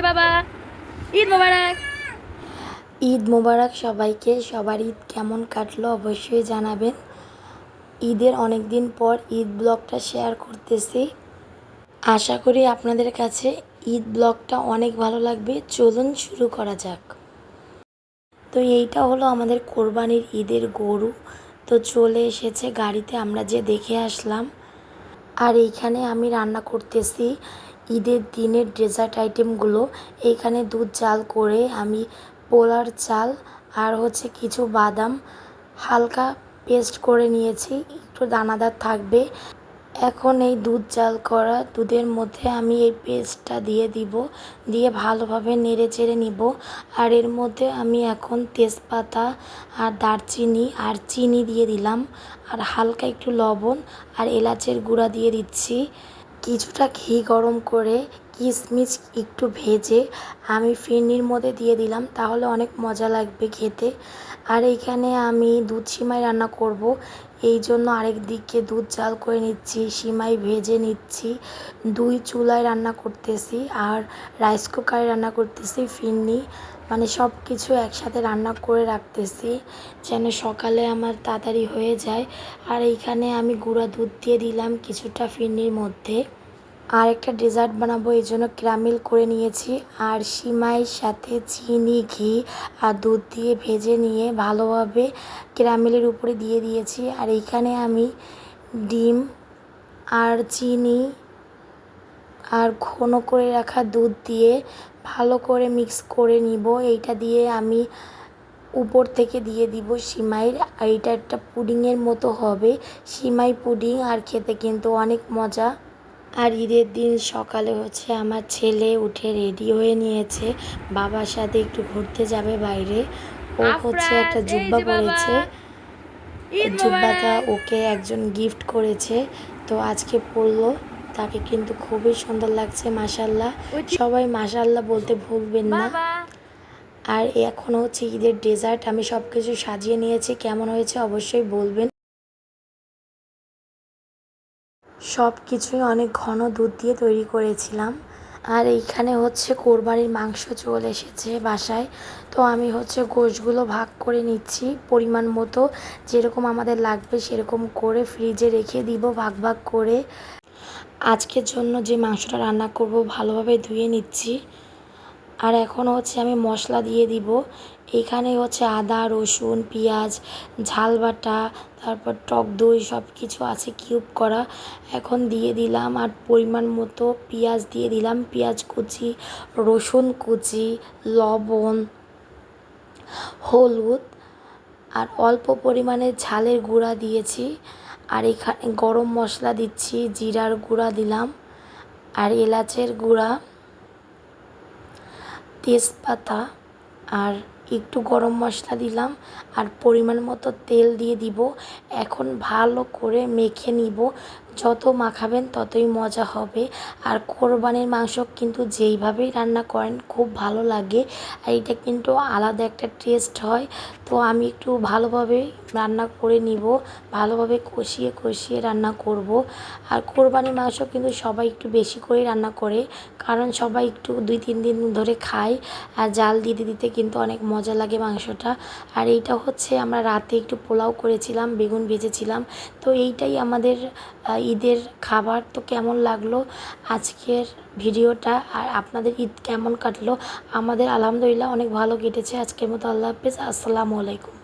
যে বাবা। ঈদ মোবারক। ঈদ মোবারক সবাইকে। সবার ঈদ কেমন কাটলো অবশ্যই জানাবেন। ঈদের অনেক দিন পর ঈদ ব্লগটা শেয়ার করতেছি। আশা করি আপনাদের কাছে ঈদ ব্লগটা অনেক ভালো লাগবে। চলুন শুরু করা যাক। তো এইটা হলো আমাদের কোরবানির ঈদের গরু। তো চলে এসেছে গাড়িতে, আমরা যে দেখে আসলাম। আর এইখানে আমি রান্না করতেছি ঈদের দিনের ডেজার্ট আইটেমগুলো। এইখানে দুধ জাল করে আমি পোলার চাল আর হচ্ছে কিছু বাদাম হালকা পেস্ট করে নিয়েছি, একটু দানাদার থাকবে। এখন এই দুধ জাল করা দুধের মধ্যে আমি এই পেস্টটা দিয়ে দিব, দিয়ে ভালোভাবে নেড়ে চেড়ে নিব। আর এর মধ্যে আমি এখন তেজপাতা আর দারচিনি আর চিনি দিয়ে দিলাম। আর হালকা একটু লবণ আর এলাচের গুঁড়া দিয়ে দিচ্ছি। কিছুটা ঘি গরম করে কিশমিশ একটু ভেজে আমি ফিরনির মধ্যে দিয়ে দিলাম, তাহলে অনেক মজা লাগবে খেতে। আর এইখানে আমি দুধ সিমাই রান্না করব, এই জন্য আরেক দিকে দুধ জাল করে নিচ্ছি, সিমাই ভেজে নিচ্ছি, দুই চুলায় রান্না করতেছি, আর রাইস কুকারে রান্না করতেছি, ফিরনি মানে সব কিছু একসাথে রান্না করে রাখতেছি, যেন সকালে আমার তাড়াতাড়ি হয়ে যায়। আর এইখানে আমি গুঁড়া দুধ দিয়ে দিলাম কিছুটা ফিরনির মধ্যে। আর একটা ডেজার্ট বানাবো, এই জন্য ক্যারামেল করে নিয়েছি। আর সিমাইয়ের সাথে চিনি, ঘি আর দুধ দিয়ে ভেজে নিয়ে ভালোভাবে ক্যারামেলের উপরে দিয়ে দিয়েছি। আর এইখানে আমি ডিম আর চিনি আর ঘন করে রাখা দুধ দিয়ে ভালো করে মিক্স করে নিব। এইটা দিয়ে আমি উপর থেকে দিয়ে দিব সিমাইয়ের। এইটা একটা পুডিংয়ের মতো হবে। সিমাই পুডিং আর খেতে কিন্তু অনেক মজা। আর ঈদের দিন সকালে হচ্ছে আমার ছেলে উঠে রেডি হয়ে নিয়েছে। বাবার সাথে একটু ঘুরতে যাবে বাইরে। ও হচ্ছে একটা জুব্বা পরেছে। জুব্বাটা ওকে একজন গিফট করেছে। তো আজকে পরলো। তাকে কিন্তু খুবই সুন্দর লাগছে মাসাল্লাহ সবাই মাসাল্লাহ বলতে ভুলবেন না। আর এখন হচ্ছে ঈদের ডেজার্ট আমি সব কিছু সাজিয়ে নিয়েছি। কেমন হয়েছে অবশ্যই বলবেন। সব কিছুই অনেক ঘন দুধ দিয়ে তৈরি করেছিলাম। আর এইখানে হচ্ছে কোরবানির মাংস চলে এসেছে বাসায়। তো আমি হচ্ছে গোশগুলো ভাগ করে নিচ্ছি। পরিমাণ মতো যেরকম আমাদের লাগবে সেরকম করে ফ্রিজে রেখে দিব ভাগ ভাগ করে। আজকের জন্য যে মাংসটা রান্না করব ভালোভাবে ধুয়ে নিচ্ছি। আর এখন হচ্ছে আমি মশলা দিয়ে দিব। এখানে হচ্ছে আদা, রসুন, পেঁয়াজ, ঝাল বাটা, তারপর টক দই সব কিছু আছে কিউব করা। এখন দিয়ে দিলাম আর পরিমাণ মতো পেঁয়াজ দিয়ে দিলাম। পেঁয়াজ কুচি, রসুন কুচি, লবণ, হলুদ আর অল্প পরিমাণে ঝালের গুঁড়া দিয়েছি। আর এখানে গরম মশলা দিচ্ছি, জিরার গুঁড়া দিলাম আর এলাচের গুঁড়া, তেজপাতা আর একটু গরম মশলা দিলাম আর পরিমাণ মতো তেল দিয়ে দিব। এখন ভালো করে মেখে নিব। যত মাখাবেন ততই মজা হবে। আর কোরবানির মাংস কিন্তু যেইভাবেই রান্না করেন, খুব ভালো লাগে। আর এটা কিন্তু আলাদা একটা টেস্ট হয়। তো আমি একটু ভালোভাবে রান্না করে নিব, ভালোভাবে কষিয়ে কষিয়ে রান্না করব। আর কোরবানির মাংস কিন্তু সবাই একটু বেশি করেই রান্না করে, কারণ সবাই একটু দুই, তিন দিন ধরে খায়। আর জাল দিতে দিতে কিন্তু অনেক মজা লাগে মাংসটা। আর এইটা হচ্ছে আমরা রাতে একটু পোলাও করেছিলাম, বেগুন ভেজেছিলাম। তো এইটাই আমাদের ঈদের খাবার তো কেমন লাগল? আজকের ভিডিওটা আর আপনাদের ঈদ কেমন কাটলো? আমাদের আলহামদুলিল্লাহ অনেক ভালো কেটেছে। আজকের মতো আল্লাহ হাফিজ। আসসালামু আলাইকুম।